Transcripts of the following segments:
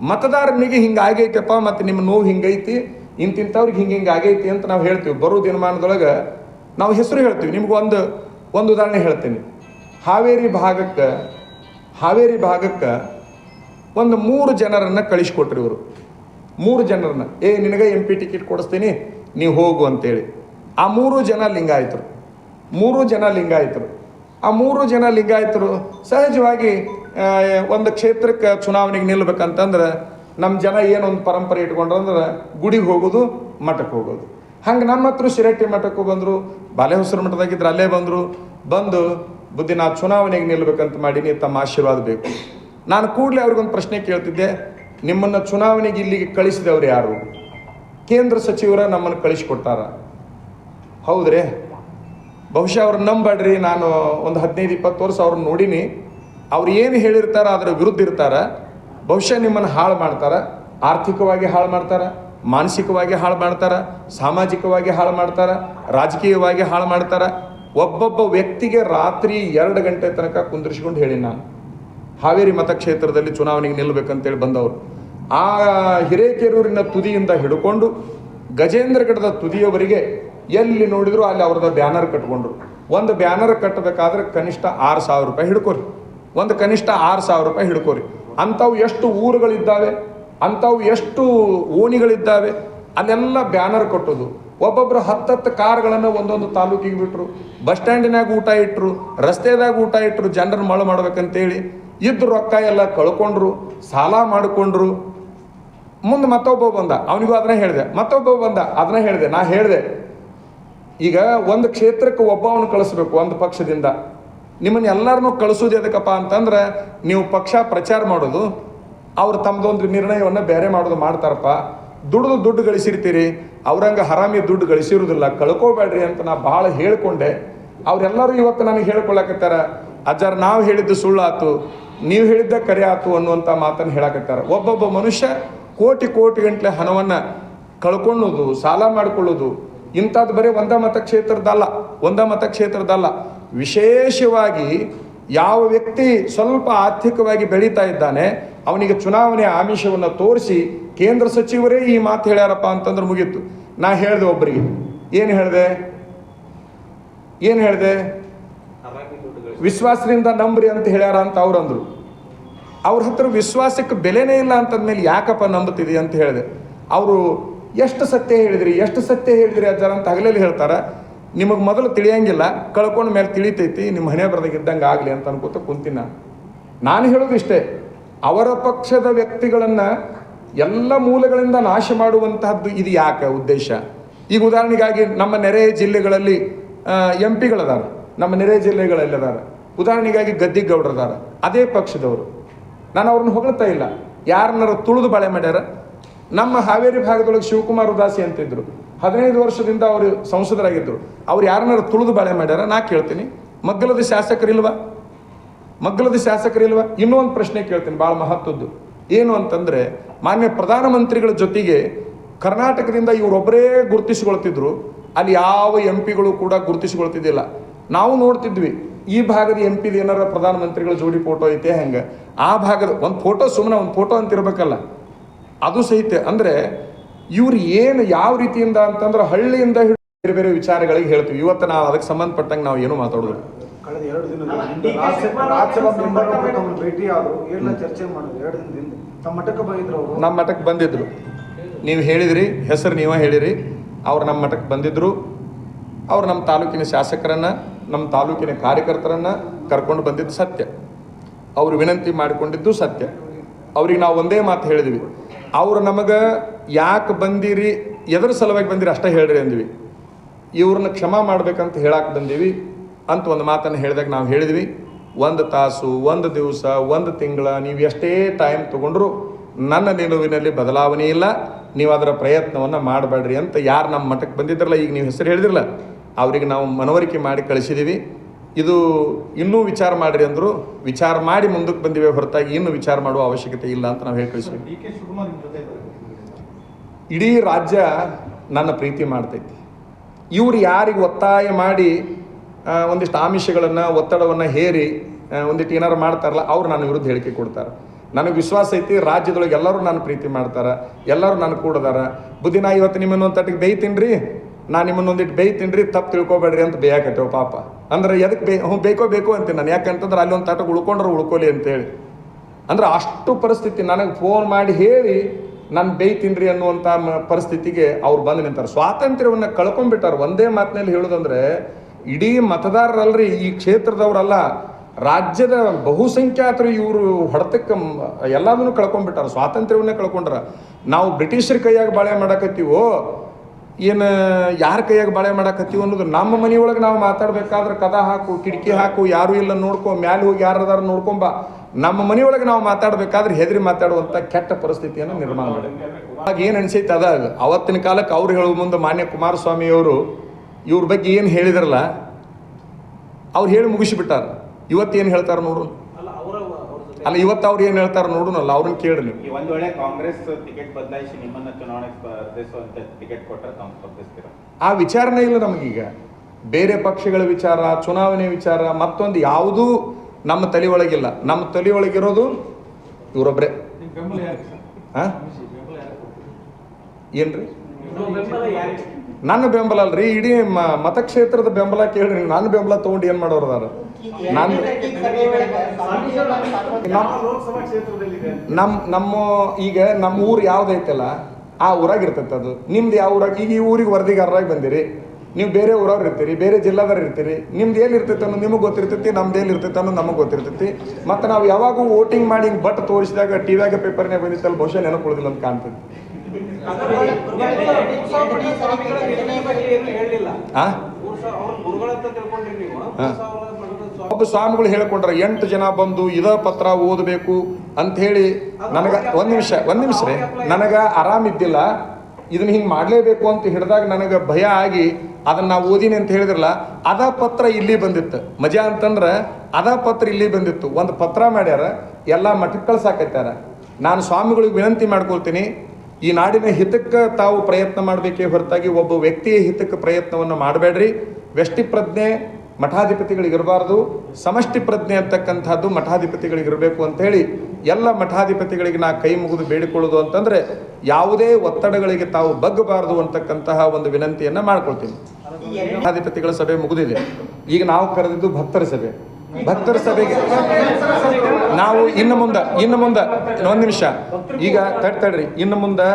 ಮತದಾರನಿಗೆ ಹಿಂಗೆ ಆಗೈತಪ್ಪ ಮತ್ತು ನಿಮ್ಮ ನೋವು ಹಿಂಗೈತಿ, ಇಂತಿಂಥವ್ರಿಗೆ ಹಿಂಗೆ ಹಿಂಗೆ ಆಗೈತಿ ಅಂತ ನಾವು ಹೇಳ್ತೀವಿ. ಬರೋ ದಿನಮಾನದೊಳಗೆ ನಾವು ಹೆಸರು ಹೇಳ್ತೀವಿ. ನಿಮ್ಗೆ ಒಂದು ಒಂದು ಉದಾಹರಣೆ ಹೇಳ್ತೀನಿ. ಹಾವೇರಿ ಭಾಗಕ್ಕೆ ಹಾವೇರಿ ಭಾಗಕ್ಕೆ ಒಂದು ಮೂರು ಜನರನ್ನು ಕಳಿಸ್ಕೊಟ್ರಿ ಇವರು. ಮೂರು ಜನರನ್ನ, ಏ, ನಿನಗೆ ಎಂ ಪಿ ಟಿಕೆಟ್ ಕೊಡಿಸ್ತೀನಿ ನೀವು ಹೋಗು ಅಂತೇಳಿ. ಆ ಮೂರು ಜನ ಲಿಂಗಾಯತರು. ಮೂರು ಜನ ಲಿಂಗಾಯತರು. ಆ ಮೂರು ಜನ ಲಿಂಗಾಯಿತರು ಸಹಜವಾಗಿ ಒಂದು ಕ್ಷೇತ್ರಕ್ಕೆ ಚುನಾವಣೆಗೆ ನಿಲ್ಬೇಕಂತಂದ್ರೆ ನಮ್ಮ ಜನ ಏನೊಂದು ಪರಂಪರೆ ಇಟ್ಕೊಂಡ್ರು ಅಂದ್ರೆ ಗುಡಿಗೆ ಹೋಗೋದು, ಮಠಕ್ಕೆ ಹೋಗೋದು. ಹಂಗೆ ನಮ್ಮ ಹತ್ರ ಶಿರಟ್ಟಿ ಮಠಕ್ಕೂ ಬಂದರು ಬಾಲೆಹೊಸರು ಮಠದಾಗಿದ್ರು ಅಲ್ಲೇ ಬಂದರು, ಬಂದು ಬುದ್ಧಿ ನಾ ಚುನಾವಣೆಗೆ ನಿಲ್ಬೇಕಂತ ಮಾಡೀನಿ, ತಮ್ಮ ಆಶೀರ್ವಾದ ಬೇಕು. ನಾನು ಕೂಡಲೇ ಅವ್ರಿಗೊಂದು ಪ್ರಶ್ನೆ ಕೇಳ್ತಿದ್ದೆ, ನಿಮ್ಮನ್ನು ಚುನಾವಣೆಗೆ ಇಲ್ಲಿಗೆ ಕಳಿಸಿದವರು ಯಾರು? ಕೇಂದ್ರ ಸಚಿವರ ನಮ್ಮನ್ನು ಕಳಿಸ್ಕೊಡ್ತಾರ. ಹೌದ್ರಿ? ಬಹುಶಃ ಅವ್ರನ್ನ ನಂಬಡ್ರಿ ನಾನು ಒಂದು ಹದಿನೈದು, ಇಪ್ಪತ್ತು ವರ್ಷ ಅವ್ರನ್ನ ನೋಡೀನಿ. ಅವ್ರು ಏನು ಹೇಳಿರ್ತಾರ, ಅದರ ವಿರುದ್ಧ ಇರ್ತಾರ. ಬಹುಶಃ ನಿಮ್ಮನ್ನು ಹಾಳು ಮಾಡ್ತಾರ, ಆರ್ಥಿಕವಾಗಿ ಹಾಳು ಮಾಡ್ತಾರ, ಮಾನಸಿಕವಾಗಿ ಹಾಳು ಮಾಡ್ತಾರ, ಸಾಮಾಜಿಕವಾಗಿ ಹಾಳು ಮಾಡ್ತಾರ, ರಾಜಕೀಯವಾಗಿ ಹಾಳು ಮಾಡ್ತಾರ. ಒಬ್ಬೊಬ್ಬ ವ್ಯಕ್ತಿಗೆ ರಾತ್ರಿ ಎರಡು ಗಂಟೆ ತನಕ ಕುಂದಿರಿಸ್ಕೊಂಡು ಹೇಳಿ ನಾನು. ಹಾವೇರಿ ಮತಕ್ಷೇತ್ರದಲ್ಲಿ ಚುನಾವಣೆಗೆ ನಿಲ್ಲಬೇಕಂತೇಳಿ ಬಂದವರು. ಆ ಹಿರೇಕೆರೂರಿನ ತುದಿಯಿಂದ ಹಿಡ್ಕೊಂಡು ಗಜೇಂದ್ರಗಢದ ತುದಿಯವರಿಗೆ ಎಲ್ಲಿ ನೋಡಿದ್ರು ಅಲ್ಲಿ ಅವ್ರದ್ದು ಬ್ಯಾನರ್ ಕಟ್ಕೊಂಡ್ರು. ಒಂದು ಬ್ಯಾನರ್ ಕಟ್ಟಬೇಕಾದ್ರೆ ಕನಿಷ್ಠ ಆರು ಸಾವಿರ ರೂಪಾಯಿ ಹಿಡ್ಕೋರಿ. ಒಂದು ಕನಿಷ್ಠ ಆರು ಸಾವಿರ ರೂಪಾಯಿ ಹಿಡ್ಕೋರಿ. ಅಂಥವು ಎಷ್ಟು ಊರುಗಳಿದ್ದಾವೆ, ಅಂಥವು ಎಷ್ಟು ಓಣಿಗಳಿದ್ದಾವೆ ಅಲ್ಲೆಲ್ಲ ಬ್ಯಾನರ್ ಕಟ್ಟೋದು ಒಬ್ಬೊಬ್ರು ಹತ್ತತ್ತು ಕಾರ್ಗಳನ್ನು ಒಂದೊಂದು ತಾಲೂಕಿಗೆ ಬಿಟ್ಟರು ಬಸ್ ಸ್ಟ್ಯಾಂಡಿನಾಗ ಊಟ ಇಟ್ಟರು ರಸ್ತೆದಾಗ ಊಟ ಇಟ್ಟರು ಜನರು ಮಳು ಮಾಡ್ಬೇಕಂತೇಳಿ ಇದ್ದ ರೊಕ್ಕ ಎಲ್ಲ ಕಳ್ಕೊಂಡ್ರು, ಸಾಲ ಮಾಡಿಕೊಂಡ್ರು. ಮುಂದೆ ಮತ್ತೊಬ್ಬ ಬಂದ, ಅವನಿಗೂ ಅದನ್ನ ಹೇಳಿದೆ, ಮತ್ತೊಬ್ಬ ಬಂದ, ಅದನ್ನ ಹೇಳಿದೆ, ನಾ ಹೇಳಿದೆ, ಈಗ ಒಂದು ಕ್ಷೇತ್ರಕ್ಕೆ ಒಬ್ಬವನು ಕಳಿಸ್ಬೇಕು, ಒಂದು ಪಕ್ಷದಿಂದ. ನಿಮ್ಮನ್ನ ಎಲ್ಲರನ್ನೂ ಕಳಿಸೋದು ಎದಕ್ಕಪ್ಪ ಅಂತಂದ್ರೆ ನೀವು ಪಕ್ಷ ಪ್ರಚಾರ ಮಾಡೋದು, ಅವ್ರು ತಮ್ಮದೊಂದು ನಿರ್ಣಯವನ್ನು ಬೇರೆ ಮಾಡೋದು ಮಾಡ್ತಾರಪ್ಪ. ದುಡ್ದು ದುಡ್ಡು ಗಳಿಸಿರ್ತೀರಿ, ಅವ್ರಂಗೆ ಹರಾಮಿ ದುಡ್ಡು ಗಳಿಸಿರೋದಿಲ್ಲ ಕಳ್ಕೋಬೇಡ್ರಿ ಅಂತ ನಾ ಭಾಳ ಹೇಳ್ಕೊಂಡೆ. ಅವರೆಲ್ಲರೂ ಇವತ್ತು ನನಗೆ ಹೇಳ್ಕೊಳಕತ್ತಾರ, ಅಜ್ಜಾರ ನಾವು ಹೇಳಿದ್ದು ಸುಳ್ಳಾತು, ನೀವು ಹೇಳಿದ್ದ ಕರೆ ಆತು ಅನ್ನುವಂಥ ಮಾತನ್ನು ಹೇಳಕತ್ತಾರ. ಒಬ್ಬೊಬ್ಬ ಮನುಷ್ಯ ಕೋಟಿ ಕೋಟಿ ಗಂಟ್ಲೆ ಹಣವನ್ನು ಕಳ್ಕೊಳ್ಳೋದು, ಸಾಲ ಮಾಡಿಕೊಳ್ಳೋದು ಇಂಥದ್ದು ಬರೀ ಒಂದ ಮತಕ್ಷೇತ್ರದಲ್ಲ ಒಂದ ಮತಕ್ಷೇತ್ರದಲ್ಲ ವಿಶೇಷವಾಗಿ ಯಾವ ವ್ಯಕ್ತಿ ಸ್ವಲ್ಪ ಆರ್ಥಿಕವಾಗಿ ಬೆಳೀತಾ ಇದ್ದಾನೆ, ಅವನಿಗೆ ಚುನಾವಣೆ ಆಮಿಷವನ್ನು ತೋರಿಸಿ ಕೇಂದ್ರ ಸಚಿವರೇ ಈ ಮಾತು ಹೇಳ್ಯಾರಪ್ಪ ಅಂತಂದ್ರೆ ಮುಗೀತು. ನಾ ಹೇಳಿದೆ ಒಬ್ಬರಿಗೆ ಏನು ಹೇಳಿದೆ? ಏನು ಹೇಳಿದೆ? ವಿಶ್ವಾಸದಿಂದ ನಂಬ್ರಿ ಅಂತ ಹೇಳ್ಯಾರ ಅಂತ ಅವ್ರು ಅಂದ್ರು. ಅವ್ರ ಹತ್ರ ವಿಶ್ವಾಸಕ್ಕೆ ಬೆಲೆನೇ ಇಲ್ಲ ಅಂತಂದ್ಮೇಲೆ ಯಾಕಪ್ಪ ನಂಬುತ್ತಿದೆ ಅಂತ ಹೇಳಿದೆ. ಅವರು, ಎಷ್ಟು ಸತ್ಯ ಹೇಳಿದ್ರಿ? ಎಷ್ಟು ಸತ್ಯ ಹೇಳಿದ್ರಿ ಅಜ್ಜಾರ? ಅಂತ ಹಗಲಲ್ಲಿ ಹೇಳ್ತಾರ. ನಿಮಗೆ ಮೊದಲು ತಿಳಿಯಂಗಿಲ್ಲ, ಕಳ್ಕೊಂಡ ಮೇಲೆ ತಿಳಿತೈತಿ, ನಿಮ್ಮ ಹಣೆ ಬರದಾಗ ಇದ್ದಂಗೆ ಆಗಲಿ ಅಂತ ಅನ್ಕೋತ ಕುಂತೀನಿ ನಾನು. ನಾನು ಹೇಳೋದು ಇಷ್ಟೇ ಅವರ ಪಕ್ಷದ ವ್ಯಕ್ತಿಗಳನ್ನು ಎಲ್ಲ ಮೂಲಗಳಿಂದ ನಾಶ ಮಾಡುವಂತಹದ್ದು ಇದು ಯಾಕೆ ಉದ್ದೇಶ? ಈಗ ಉದಾಹರಣೆಗಾಗಿ ನಮ್ಮ ನೆರೆಯ ಜಿಲ್ಲೆಗಳಲ್ಲಿ ಎಂ ಪಿಗಳದಾರ ನಮ್ಮ ನೆರೆ ಜಿಲ್ಲೆಗಳಲ್ಲಿ ಅದಾರ ಉದಾಹರಣೆಗಾಗಿ ಗದ್ದಿಗೌಡರದಾರ, ಅದೇ ಪಕ್ಷದವರು. ನಾನು ಅವ್ರನ್ನ ಹೊಗಳ್ತಾ ಇಲ್ಲ. ಯಾರನ್ನಾರು ತುಳಿದು ಬಳೆ ಮಾಡ್ಯಾರ? ನಮ್ಮ ಹಾವೇರಿ ಭಾಗದೊಳಗೆ ಶಿವಕುಮಾರ್ ಉದಾಸಿ ಅಂತಿದ್ರು. ಹದಿನೈದು ವರ್ಷದಿಂದ ಅವರು ಸಂಸದರಾಗಿದ್ದರು ಅವ್ರು ಯಾರನ್ನಾರು ತುಳಿದು ಬಾಳೆ ಮಾಡ್ಯಾರ? ನಾ ಕೇಳ್ತೀನಿ. ಮಗ್ಗಲದ ಶಾಸಕರಿಲ್ವಾ? ಮಗ್ಗಲದ ಶಾಸಕರಿಲ್ವಾ? ಇನ್ನೂ ಒಂದು ಪ್ರಶ್ನೆ ಕೇಳ್ತೀನಿ ಭಾಳ ಮಹತ್ವದ್ದು. ಏನು ಅಂತಂದರೆ, ಮಾನ್ಯ ಪ್ರಧಾನಮಂತ್ರಿಗಳ ಜೊತೆಗೆ ಕರ್ನಾಟಕದಿಂದ ಇವರೊಬ್ಬರೇ ಗುರುತಿಸಿಕೊಳ್ತಿದ್ರು. ಅಲ್ಲಿ ಯಾವ ಎಂ ಪಿಗಳು ಕೂಡ ಗುರುತಿಸಿಕೊಳ್ತಿದ್ದಿಲ್ಲ. ನಾವು ನೋಡ್ತಿದ್ವಿ, ಈ ಭಾಗದ ಎಂ ಪಿದ ಏನಾರ ಪ್ರಧಾನಮಂತ್ರಿಗಳ ಜೋಡಿ ಫೋಟೋ ಐತೆ ಹೆಂಗೆ? ಆ ಭಾಗದ, ಒಂದು ಫೋಟೋ ಸುಮ್ಮನೆ ಒಂದು ಫೋಟೋ ಅಂತ ಇರ್ಬೇಕಲ್ಲ ಅದು ಸಹಿತ, ಅಂದ್ರೆ ಇವ್ರು ಏನು ಯಾವ ರೀತಿಯಿಂದ ಅಂತಂದ್ರೆ ಹಳ್ಳಿಯಿಂದ ಹಿಡಿದು ಬೇರೆ ಬೇರೆ ವಿಚಾರಗಳಿಗೆ ಹೇಳ್ತೀವಿ. ಇವತ್ತು ನಾವು ಅದಕ್ಕೆ ಸಂಬಂಧಪಟ್ಟಂಗೆ ನಾವು ಏನು ಮಾತಾಡೋದು ಕಳೆದ ಎರಡು ದಿನ ರಾಜ್ಯ- ರಾಜ್ಯಸಭಾ ಮೆಂಬರ್ ಭೇಟಿ ಆದ್ರು. ಎಲ್ಲ ಚರ್ಚೆ ಮಾಡಿದ್ರು ಎರಡು ದಿನದಿಂದ. ತಮ್ಮ ಮಠಕ್ಕೆ ಬಂದಿದ್ರು ಅವರು. ನಮ್ಮ ಮಠಕ್ಕೆ ಬಂದಿದ್ರು. ನೀವು ಹೇಳಿದ್ರಿ ಹೆಸರು ನೀವೇ ಹೇಳಿರಿ. ಅವ್ರು ನಮ್ಮ ಮಠಕ್ಕೆ ಬಂದಿದ್ರು. ಅವ್ರು ನಮ್ಮ ತಾಲೂಕಿನ ಶಾಸಕರನ್ನ ನಮ್ಮ ತಾಲೂಕಿನ ಕಾರ್ಯಕರ್ತರನ್ನ ಕರ್ಕೊಂಡು ಬಂದಿದ್ದು ಸತ್ಯ. ಅವರು ವಿನಂತಿ ಮಾಡಿಕೊಂಡಿದ್ದು ಸತ್ಯ. ಅವ್ರಿಗೆ ನಾವು ಒಂದೇ ಮಾತು ಹೇಳಿದ್ವಿ. ಅವ್ರು ನಮಗೆ ಯಾಕೆ ಬಂದಿರಿ, ಎದ್ರ ಸಲುವಾಗಿ ಬಂದಿರಿ ಅಷ್ಟೇ ಹೇಳ್ರಿ ಅಂದ್ವಿ. ಇವ್ರನ್ನ ಕ್ಷಮಾ ಮಾಡ್ಬೇಕಂತ ಹೇಳಕ್ಕೆ ಬಂದೀವಿ. ಅಂತ ಒಂದು ಮಾತನ್ನು ಹೇಳಿದಾಗ ನಾವು ಹೇಳಿದ್ವಿ. ಒಂದು ತಾಸು, ಒಂದು ದಿವಸ, ಒಂದು ತಿಂಗಳ, ನೀವು ಎಷ್ಟೇ ಟೈಮ್ ತೊಗೊಂಡ್ರು ನನ್ನ ನಿಲುವಿನಲ್ಲಿ ಬದಲಾವಣೆ ಇಲ್ಲ. ನೀವು ಅದರ ಪ್ರಯತ್ನವನ್ನು ಮಾಡಬೇಡ್ರಿ ಅಂತ ಯಾರು ನಮ್ಮ ಮಠಕ್ಕೆ ಬಂದಿದ್ರಲ್ಲ, ಈಗ ನೀವು ಹೆಸರು ಹೇಳಿದ್ರಲ್ಲ, ಅವರಿಗೆ ನಾವು ಮನವರಿಕೆ ಮಾಡಿ ಕಳಿಸಿದ್ದೀವಿ ಇದು ಇನ್ನೂ ವಿಚಾರ ಮಾಡ್ರಿ ಅಂದರು ವಿಚಾರ ಮಾಡಿ ಮುಂದಕ್ಕೆ ಬಂದಿವೆ ಹೊರತಾಗಿ ಇನ್ನೂ ವಿಚಾರ ಮಾಡುವ ಅವಶ್ಯಕತೆ ಇಲ್ಲ ಅಂತ ನಾವು ಹೇಳಿ ಇಡೀ ರಾಜ್ಯ ನನ್ನ ಪ್ರೀತಿ ಮಾಡ್ತೈತಿ. ಇವ್ರು ಯಾರಿಗೆ ಒತ್ತಾಯ ಮಾಡಿ ಒಂದಿಷ್ಟು ಆಮಿಷಗಳನ್ನು ಒತ್ತಡವನ್ನು ಹೇರಿ ಒಂದಿಷ್ಟು ಏನಾರು ಮಾಡ್ತಾರಲ್ಲ ಅವ್ರು ನನ್ನ ವಿರುದ್ಧ ಹೇಳಿಕೆ ಕೊಡ್ತಾರೆ. ನನಗೆ ವಿಶ್ವಾಸ ಐತಿ ರಾಜ್ಯದೊಳಗೆ ಎಲ್ಲರೂ ನಾನು ಪ್ರೀತಿ ಮಾಡ್ತಾರೆ ಎಲ್ಲರೂ ನಾನು ಕೂಡದಾರ. ಬುದ್ಧಿನ ನಾ ಇವತ್ತು ನಿಮ್ಮನ್ನು ಒಂದು ತಟ್ಟಿಗೆ ಬೇಯ್ತೀನಿ ರೀ ನಾ ನಿಮ್ಮನ್ನು ಒಂದಿಟ್ಟು ಬೇಯ್ತೀನಿ ರೀ ತಪ್ಪು ತಿಳ್ಕೊಬೇಡ್ರಿ ಅಂತ ಬೇಯಾಕತ್ತೇವೆ ಪಾಪ. ಅಂದ್ರೆ ಎದಕ್ಕೆ ಬೇ, ಹ್ಞೂ, ಬೇಕೋ, ಬೇಕು ಅಂತೀನಿ ನಾನು. ಯಾಕಂತಂದ್ರೆ ಅಲ್ಲಿ ಒಂದು ತಟಕ್ಕೆ ಉಳ್ಕೊಂಡ್ರೆ ಉಳ್ಕೊಲಿ ಅಂತೇಳಿ. ಅಂದ್ರೆ ಅಷ್ಟು ಪರಿಸ್ಥಿತಿ ನನಗೆ ಫೋನ್ ಮಾಡಿ ಹೇಳಿ ನಾನು ಬೇಯ್ತೀನ್ರಿ ಅನ್ನುವಂಥ ಮ- ಪರಿಸ್ಥಿತಿಗೆ ಅವ್ರು ಬಂದು ನಿಂತಾರೆ. ಸ್ವಾತಂತ್ರ್ಯವನ್ನು ಕಳ್ಕೊಂಡ್ಬಿಟ್ಟಾರೆ ಒಂದೇ ಮಾತಿನಲ್ಲಿ ಹೇಳೋದಂದ್ರೆ, ಇಡೀ ಮತದಾರರಲ್ರಿ, ಈ ಕ್ಷೇತ್ರದವರಲ್ಲ, ರಾಜ್ಯದ ಬಹುಸಂಖ್ಯಾತರು ಇವರು ಹೊಡೆತಕ್ಕೆ ಎಲ್ಲದನ್ನು ಕಳ್ಕೊಂಡ್ಬಿಟ್ಟಾರ ಸ್ವಾತಂತ್ರ್ಯವನ್ನೇ ಕಳ್ಕೊಂಡ್ರ. ನಾವು ಬ್ರಿಟಿಷರ ಕೈಯಾಗ ಬಾಳೆ ಮಾಡಕತ್ತೀವೋ ಏನು, ಯಾರ ಕೈಯಾಗ ಬಾಳೆ ಮಾಡಕತ್ತೀವಿ ಅನ್ನೋದು ನಮ್ಮ ಮನೆಯೊಳಗೆ ನಾವು ಮಾತಾಡ್ಬೇಕಾದ್ರೆ ಕದ ಹಾಕು, ಕಿಟಕಿ ಹಾಕು, ಯಾರು ಇಲ್ಲ ನೋಡ್ಕೊ, ಮ್ಯಾಲೆ ಹೋಗಿ ಯಾರದಾರು ನೋಡ್ಕೊಂಬ. ನಮ್ಮ ಮನೆಯೊಳಗೆ ನಾವು ಮಾತಾಡ್ಬೇಕಾದ್ರೆ ಹೆದರಿ ಮಾತಾಡುವಂಥ ಕೆಟ್ಟ ಪರಿಸ್ಥಿತಿಯನ್ನು ನಿರ್ಮಾಣ ಮಾಡಿ ಆಗ ಏನು ಅನಿಸೈತೆ ಅದ. ಅವತ್ತಿನ ಕಾಲಕ್ಕೆ ಅವ್ರು ಹೇಳುವ ಮುಂದೆ ಮಾನ್ಯ ಕುಮಾರಸ್ವಾಮಿಯವರು ಇವ್ರ ಬಗ್ಗೆ ಏನು ಹೇಳಿದ್ರಲ್ಲ, ಅವ್ರು ಹೇಳಿ ಮುಗಿಸಿಬಿಟ್ಟಾರ. ಇವತ್ತೇನು ಹೇಳ್ತಾರೆ ನೋಡು. ಅಲ್ಲ ಇವತ್ತು ಅವ್ರು ಏನು ಹೇಳ್ತಾರೆ ನೋಡುನಲ್ಲ ಅವ್ರನ್ನ ಕೇಳಿ ನೀವು. ಈ ಒಂದ್ ವೇಳೆ ಕಾಂಗ್ರೆಸ್ ಟಿಕೆಟ್ ಬದಲಾಯಿಸಿ ನಿಮ್ಮನ್ನ ಚುನಾವಣೆ ಸ್ಪರ್ಧಿಸುವಂತ ಟಿಕೆಟ್ ಕೊಟ್ಟರೆ ತಾವು ಸ್ಪರ್ಧಿಸ್ತೀರಾ? ಆ ವಿಚಾರನೇ ಇಲ್ಲ ನಮಗೀಗ. ಬೇರೆ ಪಕ್ಷಗಳ ವಿಚಾರ ಚುನಾವಣೆ ವಿಚಾರ ಮತ್ತೊಂದು ಯಾವುದೂ ನಮ್ಮ ತಲೆ ಒಳಗಿಲ್ಲ. ನಮ್ಮ ತಲೆ ಒಳಗಿರೋದು ಇವರೊಬ್ಬರೇ ಹಾಂ ಏನ್ರಿ? ನನ್ನ ಬೆಂಬಲ ಅಲ್ರಿ ಇಡೀ ಮ- ಮತಕ್ಷೇತ್ರದ ಬೆಂಬಲ ಕೇಳ್ರಿ ನನ್ನ ಬೆಂಬಲ ತಗೊಂಡು ಏನು ಮಾಡೋರು ನಮ್ಮ ನಮ್ಮ ಈಗ ನಮ್ಮ ಊರು ಯಾವ್ದೈತಲ್ಲ ಆ ಊರಾಗ ಇರ್ತೈತೆ ಅದು. ನಿಮ್ದು ಯಾವ ಊರಾಗ ಈಗ ಈ ಊರಿಗೆ ವರದಿಗಾರರಾಗಿ ಬಂದಿರಿ. ನೀವು ಬೇರೆ ಊರವ್ರು ಇರ್ತೀರಿ ಬೇರೆ ಜಿಲ್ಲಾದವ್ರು ಇರ್ತೀರಿ. ನಿಮ್ದು ಏನು ಇರ್ತೈತೆ ಅನ್ನೋದು ನಿಮಗೆ ಗೊತ್ತಿರ್ತೈತಿ ನಮ್ದು ಏನು ಇರ್ತೈತೆ ಅನ್ನೋದು ನಮಗೆ ಗೊತ್ತಿರ್ತೈತಿ. ಮತ್ತು ನಾವು ಯಾವಾಗೂ ವೋಟಿಂಗ್ ಮಾಡಿ ಹಿಂಗೆ ಬಟ್ ತೋರಿಸಿದಾಗ ಟಿವ್ಯಾಗ ಪೇಪರ್ನೇ ಬಂದಿತ್ತಲ್ಲ ಬಹುಶಃ ನೆನಪುಳಿದಿಲ್ಲ ಅಂತ ನೀವು ಹಾ. ಒಬ್ಬ ಸ್ವಾಮಿಗಳು ಹೇಳ್ಕೊಂಡ್ರ, ಎಂಟು ಜನ ಬಂದು ಇದ ಪತ್ರ ಓದಬೇಕು ಹೇಳಿ ನನಗ ಒಂದು ನಿಮಿಷ ಒಂದು ನಿಮಿಷ ರೀ. ನನಗ ಆರಾಮಿದ್ದಿಲ್ಲ ಇದನ್ನ ಹಿಂಗೆ ಮಾಡಲೇಬೇಕು ಅಂತ ಹಿಡಿದಾಗ ನನಗೆ ಭಯ ಆಗಿ ಅದನ್ನ ನಾವು ಓದಿನಿ ಅಂತ ಹೇಳಿದ್ರಲ್ಲ, ಅದ ಪತ್ರ ಇಲ್ಲಿ ಬಂದಿತ್ತು. ಮಜಾ ಅಂತಂದ್ರೆ ಅದ ಪತ್ರ ಇಲ್ಲಿ ಬಂದಿತ್ತು. ಒಂದು ಪತ್ರ ಮಾಡ್ಯಾರ, ಎಲ್ಲ ಮಠಕ್ಕೆ ಕಳ್ಸಾಕತ್ಯಾರ. ನಾನು ಸ್ವಾಮಿಗಳಿಗೆ ವಿನಂತಿ ಮಾಡ್ಕೊಳ್ತೀನಿ, ಈ ನಾಡಿನ ಹಿತಕ್ಕೆ ತಾವು ಪ್ರಯತ್ನ ಮಾಡಬೇಕೇ ಹೊರತಾಗಿ ಒಬ್ಬ ವ್ಯಕ್ತಿಯ ಹಿತಕ್ಕೆ ಪ್ರಯತ್ನವನ್ನು ಮಾಡಬೇಡ್ರಿ. ವ್ಯಷ್ಟಿ ಪ್ರಜ್ಞೆ ಮಠಾಧಿಪತಿಗಳಿಗೆ ಸಮಷ್ಟಿ ಪ್ರಜ್ಞೆ ಅಂತಕ್ಕಂಥದ್ದು ಮಠಾಧಿಪತಿಗಳಿಗಿರಬೇಕು ಅಂತ ಹೇಳಿ ಎಲ್ಲ ಮಠಾಧಿಪತಿಗಳಿಗೆ ನಾ ಕೈ ಮುಗಿದು ಬೇಡಿಕೊಳ್ಳೋದು ಅಂತಂದ್ರೆ ಯಾವುದೇ ಒತ್ತಡಗಳಿಗೆ ತಾವು ಬಗ್ಗಬಾರದು ಅಂತಕ್ಕಂತಹ ಒಂದು ವಿನಂತಿಯನ್ನ ಮಾಡ್ಕೊಳ್ತೀನಿ. ಮಠಾಧಿಪತಿಗಳ ಸಭೆ ಮುಗಿದಿದೆ. ಈಗ ನಾವು ಕರೆದಿದ್ದು ಭಕ್ತರ ಸಭೆ. ಭಕ್ತರ ಸಭೆಗೆ ನಾವು ಇನ್ನು ಮುಂದೆ ಇನ್ನು ಮುಂದೆ, ಒಂದು ನಿಮಿಷ. ಈಗ ತಡ್ತಾಡ್ರಿ ಇನ್ನು ಮುಂದೆ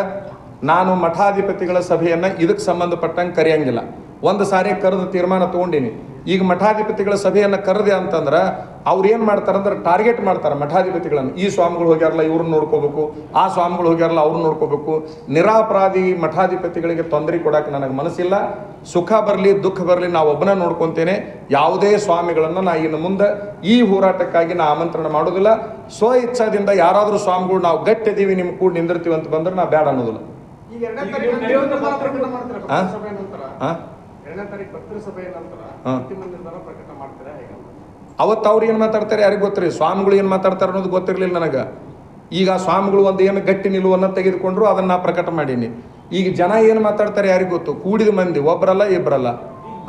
ನಾನು ಮಠಾಧಿಪತಿಗಳ ಸಭೆಯನ್ನ ಇದಕ್ಕೆ ಸಂಬಂಧಪಟ್ಟಂಗೆ ಕರೆಯಂಗಿಲ್ಲ. ಒಂದು ಸಾರಿ ಕರೆದು ತೀರ್ಮಾನ ತಗೊಂಡಿನಿ. ಈಗ ಮಠಾಧಿಪತಿಗಳ ಸಭೆಯನ್ನು ಕರೆದೆ ಅಂತಂದ್ರೆ ಅವ್ರು ಏನು ಮಾಡ್ತಾರೆ ಅಂದ್ರೆ ಟಾರ್ಗೆಟ್ ಮಾಡ್ತಾರೆ ಮಠಾಧಿಪತಿಗಳನ್ನು. ಈ ಸ್ವಾಮಿಗಳು ಹೋಗ್ಯಾರಲ್ಲ ಇವ್ರನ್ನ ನೋಡ್ಕೋಬೇಕು. ಆ ಸ್ವಾಮಿಗಳು ಹೋಗ್ಯಾರಲ್ಲ ಅವ್ರನ್ನ ನೋಡ್ಕೋಬೇಕು. ನಿರಾಪರಾಧಿ ಮಠಾಧಿಪತಿಗಳಿಗೆ ತೊಂದರೆ ಕೊಡಕ್ಕೆ ನನಗೆ ಮನಸ್ಸಿಲ್ಲ. ಸುಖ ಬರಲಿ ದುಃಖ ಬರಲಿ ನಾವು ಒಬ್ಬನ ನೋಡ್ಕೊತೇನೆ. ಯಾವುದೇ ಸ್ವಾಮಿಗಳನ್ನು ನಾ ಇನ್ನು ಮುಂದೆ ಈ ಹೋರಾಟಕ್ಕಾಗಿ ನಾ ಆಮಂತ್ರಣ ಮಾಡೋದಿಲ್ಲ. ಸ್ವ ಇಚ್ಛಾದಿಂದ ಯಾರಾದರೂ ಸ್ವಾಮಿಗಳು ನಾವು ಗಟ್ಟಿದ್ದೀವಿ ನಿಮ್ಮ ಕೂಡ ನಿಂದಿರ್ತೀವಿ ಅಂತ ಬಂದ್ರೆ ನಾ ಬೇಡ ಅನ್ನೋದಿಲ್ಲ. ಹಾ. ಅವತ್ತು ಅವ್ರು ಏನು ಮಾತಾಡ್ತಾರೆ ಯಾರಿಗೆ ಗೊತ್ತಿರಿ? ಸ್ವಾಮಿಗಳು ಏನು ಮಾತಾಡ್ತಾರೆ ಅನ್ನೋದು ಗೊತ್ತಿರಲಿಲ್ಲ ನನಗೆ. ಈಗ ಸ್ವಾಮಿಗಳು ಒಂದು ಏನು ಗಟ್ಟಿ ನಿಲುವನ್ನು ತೆಗೆದುಕೊಂಡ್ರು ಅದನ್ನ ನಾ ಪ್ರಕಟ ಮಾಡೀನಿ. ಈಗ ಜನ ಏನು ಮಾತಾಡ್ತಾರೆ ಯಾರಿಗೆ ಗೊತ್ತು? ಕೂಡಿದ ಮಂದಿ ಒಬ್ಬರಲ್ಲ ಇಬ್ಬರಲ್ಲ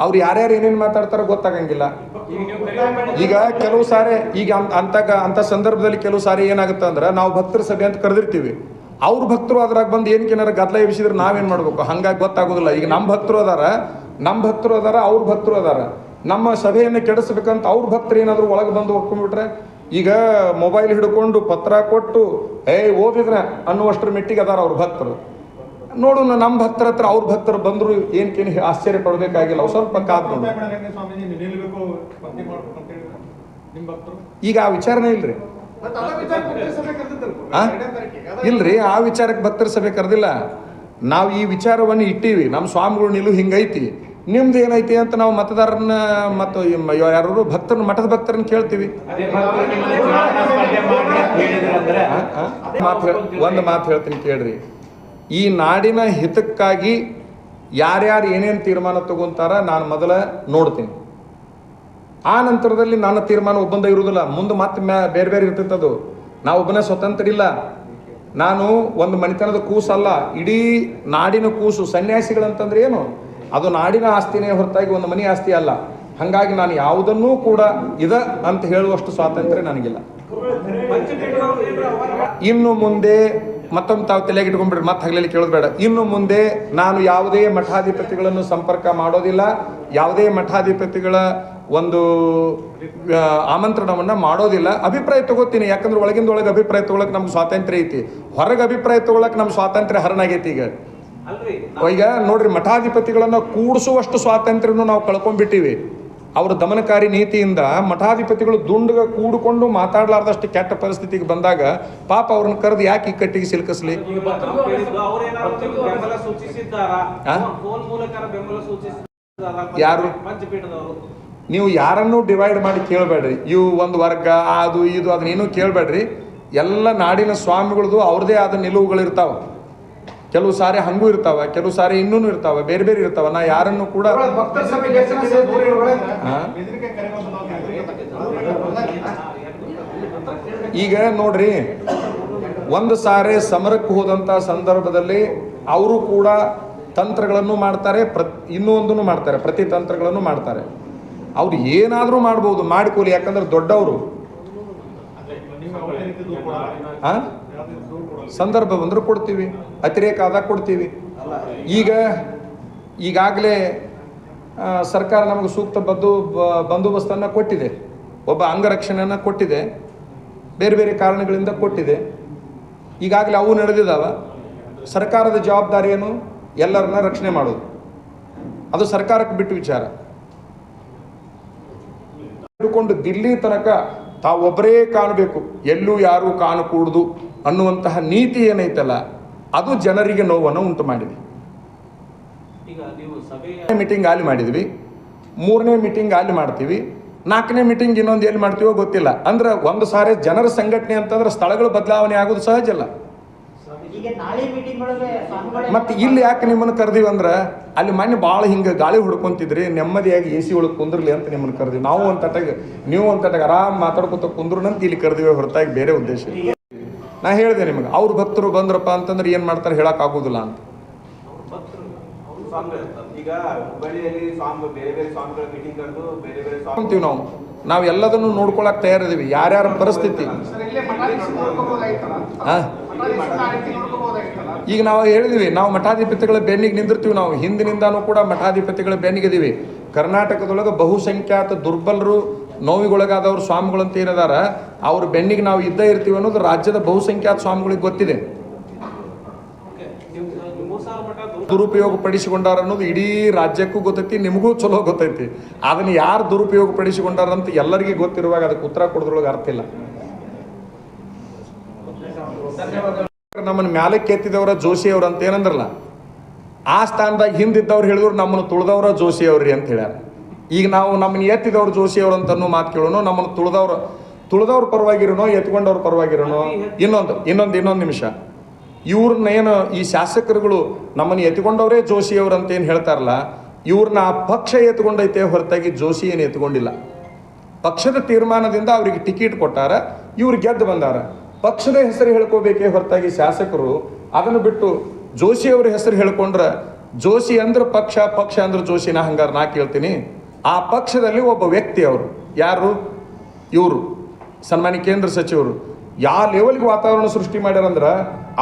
ಅವ್ರು ಯಾರ್ಯಾರು ಏನೇನು ಮಾತಾಡ್ತಾರೋ ಗೊತ್ತಾಗಂಗಿಲ್ಲ. ಈಗ ಕೆಲವು ಸಾರಿ ಈಗ ಅಂತ ಅಂತ ಸಂದರ್ಭದಲ್ಲಿ ಕೆಲವು ಸಾರಿ ಏನಾಗುತ್ತೆ ಅಂದ್ರೆ ನಾವು ಭಕ್ತರ ಸಭೆ ಅಂತ ಕರೆದಿರ್ತೀವಿ. ಅವ್ರ ಭಕ್ತರು ಅದ್ರಾಗ ಬಂದು ಏನಕ್ಕೇನಾರ ಗದ್ದಲ ಎಬ್ಸಿದ್ರೆ ನಾವೇನು ಮಾಡ್ಬೇಕು? ಹಂಗಾಗಿ ಗೊತ್ತಾಗೋದಿಲ್ಲ. ಈಗ ನಮ್ಮ ಭಕ್ತರು ಅದಾರ ನಮ್ಮ ಭಕ್ತರು ಅದಾರ, ಅವ್ರ ಭಕ್ತರು ಅದಾರ. ನಮ್ಮ ಸಭೆಯನ್ನು ಕೆಡಿಸ್ಬೇಕಂತ ಅವ್ರ ಭಕ್ತರು ಏನಾದರೂ ಒಳಗೆ ಬಂದು ಒಪ್ಕೊಂಡ್ಬಿಟ್ರೆ, ಈಗ ಮೊಬೈಲ್ ಹಿಡ್ಕೊಂಡು ಪತ್ರ ಕೊಟ್ಟು ಏಯ್ ಓದಿದ್ರೆ ಅನ್ನುವಷ್ಟರ ಮೆಟ್ಟಿಗೆ ಅದಾರ ಅವ್ರ ಭಕ್ತರು. ನೋಡು ನಮ್ಮ ಭಕ್ತರ ಹತ್ರ ಅವ್ರ ಭಕ್ತರು ಬಂದರು ಏನಕ್ಕೇನು ಆಶ್ಚರ್ಯ ಪಡಬೇಕಾಗಿಲ್ಲ. ಅವ್ರು ಸ್ವಲ್ಪ ಕಾದ್ ಈಗ ಆ ವಿಚಾರನೇ ಇಲ್ರಿ. ಇಲ್ರಿ, ಆ ವಿಚಾರಕ್ಕೆ ಭಕ್ತರ ಸಭೆ ಕರೆದಿಲ್ಲ. ನಾವು ಈ ವಿಚಾರವನ್ನು ಇಟ್ಟೀವಿ. ನಮ್ಮ ಸ್ವಾಮಿಗಳು ನಿಲು ಹಿಂಗೈತಿ. ನಿಮ್ದು ಏನೈತಿ ಅಂತ ನಾವು ಮತದಾರರನ್ನ ಮತ್ತು ಯಾರು ಭಕ್ತರನ್ನ ಮಠದ ಭಕ್ತರನ್ನ ಕೇಳ್ತೀವಿ? ಮಾತು ಒಂದು ಮಾತು ಹೇಳ್ತೀನಿ ಕೇಳ್ರಿ. ಈ ನಾಡಿನ ಹಿತಕ್ಕಾಗಿ ಯಾರ್ಯಾರು ಏನೇನು ತೀರ್ಮಾನ ತಗೊಂತಾರ ನಾನು ಮೊದಲ ನೋಡ್ತೀನಿ. ಆ ನಂತರದಲ್ಲಿ ನನ್ನ ತೀರ್ಮಾನ ಒಬ್ಬಂದ ಇರುವುದಿಲ್ಲ ಮುಂದೆ ಮತ್ತೆ ಮ್ಯಾ- ಬೇರೆ ಬೇರೆ ಇರ್ತೈತೆ ಅದು. ನಾವು ಒಬ್ಬನೇ ಸ್ವತಂತ್ರ ಇಲ್ಲ ನಾನು ಒಂದು ಮನೆತನದ ಕೂಸಲ್ಲ. ಇಡೀ ನಾಡಿನ ಕೂಸು. ಸನ್ಯಾಸಿಗಳಂತಂದ್ರೆ ಏನು? ಅದು ನಾಡಿನ ಆಸ್ತಿನೇ ಹೊರತಾಗಿ ಒಂದು ಮನೆ ಆಸ್ತಿ ಅಲ್ಲ. ಹಾಗಾಗಿ ನಾನು ಯಾವುದನ್ನೂ ಕೂಡ ಇದ ಅಂತ ಹೇಳುವಷ್ಟು ಸ್ವಾತಂತ್ರ್ಯ ನನಗಿಲ್ಲ. ಇನ್ನು ಮುಂದೆ ಮತ್ತೊಂದು ತಾವು ತಲೆಗೆ ಇಟ್ಕೊಂಡ್ಬಿಡ್ರಿ, ಮತ್ತೆ ಹಗಲಲ್ಲಿ ಕೇಳೋದು ಬೇಡ. ಇನ್ನು ಮುಂದೆ ನಾನು ಯಾವುದೇ ಮಠಾಧಿಪತಿಗಳನ್ನು ಸಂಪರ್ಕ ಮಾಡೋದಿಲ್ಲ. ಯಾವುದೇ ಮಠಾಧಿಪತಿಗಳ ಒಂದು ಆಮಂತ್ರಣವನ್ನು ಮಾಡೋದಿಲ್ಲ. ಅಭಿಪ್ರಾಯ ತಗೋತೀನಿ. ಯಾಕಂದ್ರೆ ಒಳಗಿಂದ ಒಳಗೆ ಅಭಿಪ್ರಾಯ ತಗೊಳಕ್ ನಮ್ಗೆ ಸ್ವಾತಂತ್ರ್ಯ ಐತಿ. ಹೊರಗೆ ಅಭಿಪ್ರಾಯ ತಗೊಳಕ್ ನಮ್ಮ ಸ್ವಾತಂತ್ರ್ಯ ಹರಣಾಗೈತಿ ಈಗ. ಈಗ ನೋಡ್ರಿ ಮಠಾಧಿಪತಿಗಳನ್ನ ಕೂಡಿಸುವಷ್ಟು ಸ್ವಾತಂತ್ರ್ಯನೂ ನಾವು ಕಳ್ಕೊಂಡ್ಬಿಟ್ಟಿವಿ. ಅವ್ರ ದಮನಕಾರಿ ನೀತಿಯಿಂದ ಮಠಾಧಿಪತಿಗಳು ದುಂಡಗ ಕೂಡಿಕೊಂಡು ಮಾತಾಡ್ಲಾರ್ದಷ್ಟು ಕೆಟ್ಟ ಪರಿಸ್ಥಿತಿಗೆ ಬಂದಾಗ ಪಾಪ ಅವ್ರನ್ನ ಕರೆದು ಯಾಕೆ ಇಕ್ಕಟ್ಟಿಗೆ ಸಿಲುಕಿಸ್ಲಿ? ಯಾರು? ನೀವು ಯಾರನ್ನು ಡಿವೈಡ್ ಮಾಡಿ ಕೇಳಬೇಡ್ರಿ. ಇವು ಒಂದು ವರ್ಗ ಅದು ಇದು ಅದನ್ನೇನು ಕೇಳಬೇಡ್ರಿ. ಎಲ್ಲ ನಾಡಿನ ಸ್ವಾಮಿಗಳದು ಅವ್ರದೇ ಆದ ನಿಲುವುಗಳಿರ್ತಾವ. ಕೆಲವು ಸಾರಿ ಹಂಗೂ ಇರ್ತಾವ ಕೆಲವು ಸಾರಿ ಇನ್ನೂ ಇರ್ತಾವ ಬೇರೆ ಬೇರೆ ಇರ್ತಾವ ನಾ ಯಾರನ್ನು ಕೂಡ ಈಗ ನೋಡ್ರಿ ಒಂದು ಸಾರಿ ಸಮರಕ್ಕೆ ಹೋದಂಥ ಸಂದರ್ಭದಲ್ಲಿ ಅವರು ಕೂಡ ತಂತ್ರಗಳನ್ನು ಮಾಡ್ತಾರೆ ಪ್ರತ್ ಇನ್ನೊಂದನ್ನು ಮಾಡ್ತಾರೆ ಪ್ರತಿ ತಂತ್ರಗಳನ್ನು ಮಾಡ್ತಾರೆ. ಅವ್ರು ಏನಾದರೂ ಮಾಡ್ಬೋದು ಮಾಡ್ಕೋಲಿ ಯಾಕಂದ್ರೆ ದೊಡ್ಡವರು. ನೀವು ಸಂದರ್ಭ ಬಂದರೂ ಕೊಡ್ತೀವಿ ಅತಿರೇಕ ಆದಾಗ ಕೊಡ್ತೀವಿ. ಈಗ, ಈಗಾಗಲೇ ಸರ್ಕಾರ ನಮಗೆ ಸೂಕ್ತ ಬದ್ದು ಬಂದೋಬಸ್ತನ್ನು ಕೊಟ್ಟಿದೆ. ಒಬ್ಬ ಅಂಗರಕ್ಷಣೆಯನ್ನು ಕೊಟ್ಟಿದೆ. ಬೇರೆ ಬೇರೆ ಕಾರಣಗಳಿಂದ ಕೊಟ್ಟಿದೆ. ಈಗಾಗಲೇ ಅವು ನಡೆದಿದ್ದಾವೆ ಸರ್ಕಾರದ ಜವಾಬ್ದಾರಿಯನ್ನು ಎಲ್ಲರನ್ನ ರಕ್ಷಣೆ ಮಾಡೋದು. ಅದು ಸರ್ಕಾರಕ್ಕೆ ಬಿಟ್ಟು ವಿಚಾರ. ಹಿಡ್ಕೊಂಡು ದಿಲ್ಲಿ ತನಕ ತಾವೊಬ್ಬರೇ ಕಾಣಬೇಕು. ಎಲ್ಲೂ ಯಾರೂ ಕಾಣಕೂಡದು. ಅನ್ನುವಂತಹ ನೀತಿ ಏನೈತಲ್ಲ ಅದು ಜನರಿಗೆ ನೋವನ್ನು ಉಂಟು ಮಾಡಿದೆ ಈಗ ನೀವು ಸಭೆಯ ಮೀಟಿಂಗ್ ಅಲ್ಲಿ ಮಾಡಿದ್ವಿ. ಮೂರನೇ ಮೀಟಿಂಗ್ ಅಲ್ಲಿ ಮಾಡ್ತೀವಿ. ನಾಲ್ಕನೇ ಮೀಟಿಂಗ್ ಇನ್ನೊಂದು ಎಲ್ಲಿ ಮಾಡ್ತೀವೋ ಗೊತ್ತಿಲ್ಲ. ಅಂದ್ರೆ ಒಂದು ಸಾರಿ ಜನರ ಸಂಘಟನೆ ಅಂತಂದ್ರೆ ಸ್ಥಳಗಳು ಬದಲಾವಣೆ ಆಗೋದು ಸಹಜ ಅಲ್ಲ. ಈಗ ನಾಳೆ ಮೀಟಿಂಗ್ ಒಳಗೆ ಸ್ವಾಮಿಗಳೇ ಮತ್ತೆ ಇಲ್ಲಿ ಯಾಕೆ ನಿಮ್ಮನ್ನು ಕರೆದಿವಿ ಅಂದ್ರೆ ಅಲ್ಲಿ ಮೊನ್ನೆ ಭಾಳ ಹಿಂಗೆ ಗಾಳಿ ಹುಡ್ಕೊಂತಿದ್ರಿ ನೆಮ್ಮದಿಯಾಗಿ ಎ ಸಿ ಒಳಗೆ ಕುಂದ್ರಲಿ ಅಂತ ನಿಮ್ಮನ್ನು ಕರೆದಿವಿ. ನಾವು ಒಂದು ತಟಗ ನೀವು ಒಂದು ತಟಗ ಆರಾಮ್ ಮಾತಾಡ್ಕೊತ ಕುಂದ್ರನಂತ ಇಲ್ಲಿ ಕರೆದಿವೆ ಹೊರತಾಗಿ ಬೇರೆ ಉದ್ದೇಶ ಇಲ್ಲ. ನಾ ಹೇಳಿದೆ ನಿಮಗೆ ಅವ್ರ ಭಕ್ತರು ಬಂದ್ರಪ್ಪ ಅಂತಂದ್ರೆ ಏನು ಮಾಡ್ತಾರೆ ಹೇಳಕ್ ಆಗೋದಿಲ್ಲ ಅಂತ. ಅಂತೀವಿ ನಾವು. ನಾವು ಎಲ್ಲದನ್ನು ನೋಡ್ಕೊಳಕ್ ತಯಾರಿದೀವಿ ಯಾರ್ಯಾರ ಪರಿಸ್ಥಿತಿ? ಈಗ ನಾವು ಹೇಳಿದ್ವಿ ನಾವು ಮಠಾಧಿಪತಿಗಳ ಬೆನ್ನಿಗೆ ನಿಂದಿರ್ತೀವಿ ನಾವು. ಹಿಂದಿನಿಂದಾನು ಕೂಡ ಮಠಾಧಿಪತಿಗಳ ಬೆನ್ನಿಗಿದೀವಿ ಕರ್ನಾಟಕದೊಳಗೆ ಬಹುಸಂಖ್ಯಾತ ದುರ್ಬಲರು ನೋವಿಗೊಳಗಾದವ್ರು ಸ್ವಾಮಿಗಳು ಅಂತ ಏನದಾರ ಅವ್ರ ಬೆನ್ನಿಗೆ ನಾವು ಇದ್ದೇ ಇರ್ತೀವಿ ಅನ್ನೋದು ರಾಜ್ಯದ ಬಹುಸಂಖ್ಯಾತ ಸ್ವಾಮಿಗಳಿಗೆ ಗೊತ್ತಿದೆ. ದುರುಪಯೋಗ ಪಡಿಸಿಕೊಂಡಾರ ಅನ್ನೋದು ಇಡೀ ರಾಜ್ಯಕ್ಕೂ ಗೊತ್ತೈತಿ, ನಿಮಗೂ ಚಲೋ ಗೊತ್ತೈತಿ. ಅದನ್ನ ಯಾರು ದುರುಪಯೋಗ ಪಡಿಸಿಕೊಂಡಾರ ಅಂತ ಎಲ್ಲರಿಗೂ ಗೊತ್ತಿರುವಾಗ ಅದಕ್ಕೆ ಉತ್ತರ ಕೊಡೋದ್ರೊಳಗೆ ಅರ್ಥ ಇಲ್ಲ. ನಮ್ಮನ್ನ ಮ್ಯಾಲಕ್ಕೆ ಎತ್ತಿದವರ ಜೋಶಿ ಅವ್ರ ಅಂತ ಏನಂದ್ರಲ್ಲ, ಆ ಸ್ಥಾನದಾಗ ಹಿಂದಿದ್ದವ್ರು ಹೇಳಿದ್ರು ನಮ್ಮನ್ನು ತುಳಿದವ್ರ ಜೋಶಿ ಅವ್ರಿ ಅಂತ ಹೇಳ್ಯಾರ. ಈಗ ನಾವು ನಮ್ಮನ್ನ ಎತ್ತಿದವ್ರು ಜೋಶಿ ಅವ್ರ ಅಂತ ಮಾತು ಕೇಳೋಣ ನಮ್ಮನ್ನು ತುಳಿದವ್ರು ತುಳಿದವ್ರ ಪರವಾಗಿರೋನೋ ಎತ್ಕೊಂಡವ್ರ ಪರವಾಗಿರೋನೋ ಇನ್ನೊಂದು ಇನ್ನೊಂದು ಇನ್ನೊಂದು ನಿಮಿಷ. ಇವ್ರನ್ನ ಏನು ಈ ಶಾಸಕರುಗಳು ನಮ್ಮನ್ನು ಎತ್ಕೊಂಡವರೇ ಜೋಶಿ ಅವ್ರು ಅಂತ ಏನು ಹೇಳ್ತಾರಲ್ಲ ಇವ್ರನ್ನ ಆ ಪಕ್ಷ ಎತ್ಕೊಂಡೈತೆ ಹೊರತಾಗಿ ಜೋಶಿ ಏನು ಎತ್ಕೊಂಡಿಲ್ಲ. ಪಕ್ಷದ ತೀರ್ಮಾನದಿಂದ ಅವರಿಗೆ ಟಿಕೆಟ್ ಕೊಟ್ಟಾರ ಇವ್ರು ಗೆದ್ದು ಬಂದಾರ. ಪಕ್ಷದ ಹೆಸರು ಹೇಳ್ಕೋಬೇಕೇ ಹೊರತಾಗಿ ಶಾಸಕರು ಅದನ್ನು ಬಿಟ್ಟು ಜೋಶಿ ಅವ್ರ ಹೆಸರು ಹೇಳ್ಕೊಂಡ್ರೆ ಜೋಶಿ ಅಂದ್ರೆ ಪಕ್ಷ ಪಕ್ಷ ಅಂದ್ರೆ ಜೋಶಿನ ಹಂಗಾರ ನಾ ಕೇಳ್ತೀನಿ. ಆ ಪಕ್ಷದಲ್ಲಿ ಒಬ್ಬ ವ್ಯಕ್ತಿ ಅವರು ಯಾರು? ಇವರು. ಸನ್ಮಾನ್ಯ ಕೇಂದ್ರ ಸಚಿವರು, ಯಾವ ಲೆವೆಲ್ಗೆ ವಾತಾವರಣ ಸೃಷ್ಟಿ ಮಾಡ್ಯಾರಂದ್ರೆ,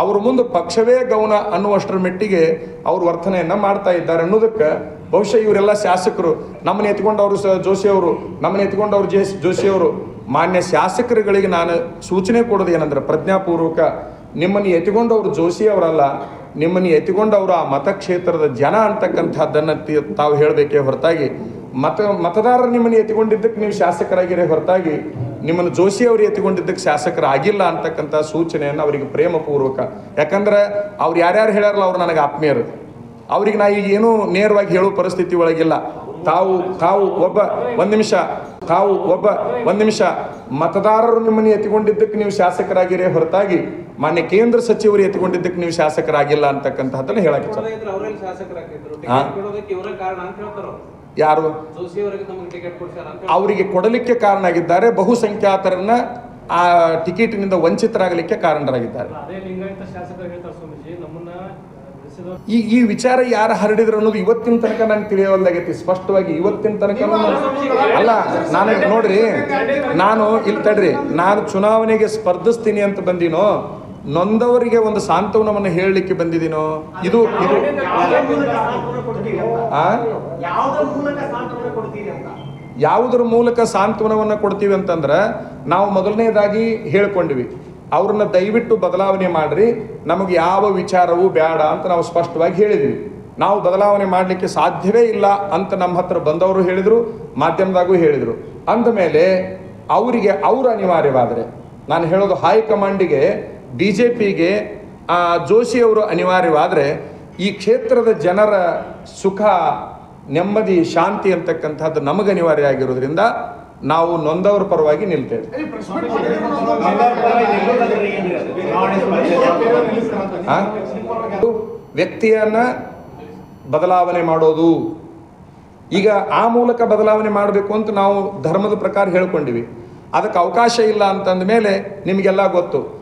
ಅವ್ರ ಮುಂದೆ ಪಕ್ಷವೇ ಗೌನ ಅನ್ನುವಷ್ಟರ ಮೆಟ್ಟಿಗೆ ಅವ್ರ ವರ್ತನೆಯನ್ನ ಮಾಡ್ತಾ ಇದ್ದಾರೆ ಅನ್ನೋದಕ್ಕೆ ಬಹುಶಃ ಇವರೆಲ್ಲ ಶಾಸಕರು, ನಮ್ಮನ್ನ ಎತ್ಕೊಂಡವರು ಸ, ಜೋಶಿ ಅವರು, ನಮ್ಮನ್ನ ಎತ್ಕೊಂಡವ್ರು ಜೆ ಜೋಶಿ ಅವರು, ಮಾನ್ಯ ಶಾಸಕರುಗಳಿಗೆ ನಾನು ಸೂಚನೆ ಕೊಡೋದು ಏನಂದ್ರೆ, ಪ್ರಜ್ಞಾಪೂರ್ವಕ ನಿಮ್ಮನ್ನು ಎತ್ಕೊಂಡವ್ರು ಜೋಶಿ ಅವರಲ್ಲ, ನಿಮ್ಮನ್ನು ಎತ್ಕೊಂಡವರು ಆ ಮತಕ್ಷೇತ್ರದ ಜನ ಅಂತಕ್ಕಂಥದ್ದನ್ನು ತಾವು ಹೇಳಬೇಕೇ ಹೊರತಾಗಿ, ಮತ, ಮತದಾರರು ನಿಮ್ಮನ್ನು ಎತ್ಕೊಂಡಿದ್ದಕ್ಕೆ ನೀವು ಶಾಸಕರಾಗಿರೇ ಹೊರತಾಗಿ ನಿಮ್ಮನ್ನು ಜೋಶಿ ಅವರು ಎತ್ತಿಕೊಂಡಿದ್ದಕ್ಕೆ ಶಾಸಕರಾಗಿಲ್ಲ ಅಂತಕ್ಕಂಥ ಸೂಚನೆಯನ್ನು ಅವರಿಗೆ ಪ್ರೇಮಪೂರ್ವಕ. ಯಾಕಂದ್ರೆ ಅವ್ರು ಯಾರ್ಯಾರು ಹೇಳ್ಯಾರಲ್ಲ ಅವ್ರು ನನಗೆ ಆತ್ಮೀಯರು. ಅವ್ರಿಗೆ ನಾ ಈಗ ಏನೂ ನೇರವಾಗಿ ಹೇಳುವ ಪರಿಸ್ಥಿತಿ ಒಳಗಿಲ್ಲ. ತಾವು ತಾವು ಒಬ್ಬ ಒಂದು ನಿಮಿಷ ತಾವು ಒಬ್ಬ ಒಂದು ನಿಮಿಷ. ಮತದಾರರು ನಿಮ್ಮನ್ನು ಎತ್ತಿಕೊಂಡಿದ್ದಕ್ಕೆ ನೀವು ಶಾಸಕರಾಗಿರೇ ಹೊರತಾಗಿ ಮಾನ್ಯ ಕೇಂದ್ರ ಸಚಿವರು ಎತ್ತಿಕೊಂಡಿದ್ದಕ್ಕೆ ನೀವು ಶಾಸಕರಾಗಿಲ್ಲ ಅಂತಕ್ಕಂಥದ್ದನ್ನು ಹೇಳಕ್ಕೆ ಯಾರು? ಅವರಿಗೆ ಕೊಡಲಿಕ್ಕೆ ಕಾರಣ ಆಗಿದ್ದಾರೆ ಬಹುಸಂಖ್ಯಾತರನ್ನ ಆ ಟಿಕೆಟ್ನಿಂದ ವಂಚಿತರಾಗಲಿಕ್ಕೆ ಕಾರಣರಾಗಿದ್ದಾರೆ. ಈ ಈ ವಿಚಾರ ಯಾರು ಹರಡಿದ್ರು ಅನ್ನೋದು ಇವತ್ತಿನ ತನಕ ನಾನು ತಿಳಿಯೋಲ್ದಾಗೈತಿ ಸ್ಪಷ್ಟವಾಗಿ ಇವತ್ತಿನ ತನಕ ಅಲ್ಲ ನಾನು ನೋಡ್ರಿ ನಾನು ಇಲ್ಲಿ ತಡ್ರಿ ನಾನು ಚುನಾವಣೆಗೆ ಸ್ಪರ್ಧಿಸ್ತೀನಿ ಅಂತ ಬಂದಿನೋ ನೊಂದವರಿಗೆ ಒಂದು ಸಾಂತ್ವನವನ್ನು ಹೇಳಲಿಕ್ಕೆ ಬಂದಿದ್ದೀನೋ? ಇದು ಇದು ಯಾವುದ್ರ ಮೂಲಕ ಸಾಂತ್ವನವನ್ನು ಕೊಡ್ತೀವಿ ಅಂತಂದ್ರೆ, ನಾವು ಮೊದಲನೇದಾಗಿ ಹೇಳ್ಕೊಂಡ್ವಿ, ಅವ್ರನ್ನ ದಯವಿಟ್ಟು ಬದಲಾವಣೆ ಮಾಡ್ರಿ, ನಮಗೆ ಯಾವ ವಿಚಾರವೂ ಬೇಡ ಅಂತ ನಾವು ಸ್ಪಷ್ಟವಾಗಿ ಹೇಳಿದ್ವಿ. ನಾವು ಬದಲಾವಣೆ ಮಾಡಲಿಕ್ಕೆ ಸಾಧ್ಯವೇ ಇಲ್ಲ ಅಂತ ನಮ್ಮ ಹತ್ರ ಬಂದವರು ಹೇಳಿದರು, ಮಾಧ್ಯಮದಾಗೂ ಹೇಳಿದರು. ಅಂದಮೇಲೆ, ಅವರಿಗೆ ಅವರು ಅನಿವಾರ್ಯವಾದರೆ, ನಾನು ಹೇಳೋದು ಹೈಕಮಾಂಡಿಗೆ ಬಿ ಜೆ ಪಿಗೆ ಆ ಜೋಶಿಯವರು ಅನಿವಾರ್ಯವಾದರೆ ಈ ಕ್ಷೇತ್ರದ ಜನರ ಸುಖ, ನೆಮ್ಮದಿ, ಶಾಂತಿ ಅಂತಕ್ಕಂಥದ್ದು ನಮಗೆ ಅನಿವಾರ್ಯ ಆಗಿರೋದ್ರಿಂದ ನಾವು ನೊಂದವರ ಪರವಾಗಿ ನಿಲ್ತೇವೆ? ವ್ಯಕ್ತಿಯನ್ನ ಬದಲಾವಣೆ ಮಾಡೋದು. ಈಗ ಆ ಮೂಲಕ ಬದಲಾವಣೆ ಮಾಡಬೇಕು ಅಂತ ನಾವು ಧರ್ಮದ ಪ್ರಕಾರ ಹೇಳ್ಕೊಂಡಿವಿ. ಅದಕ್ಕೆ ಅವಕಾಶ ಇಲ್ಲ ಅಂತಂದ ಮೇಲೆ ನಿಮಗೆಲ್ಲ ಗೊತ್ತು.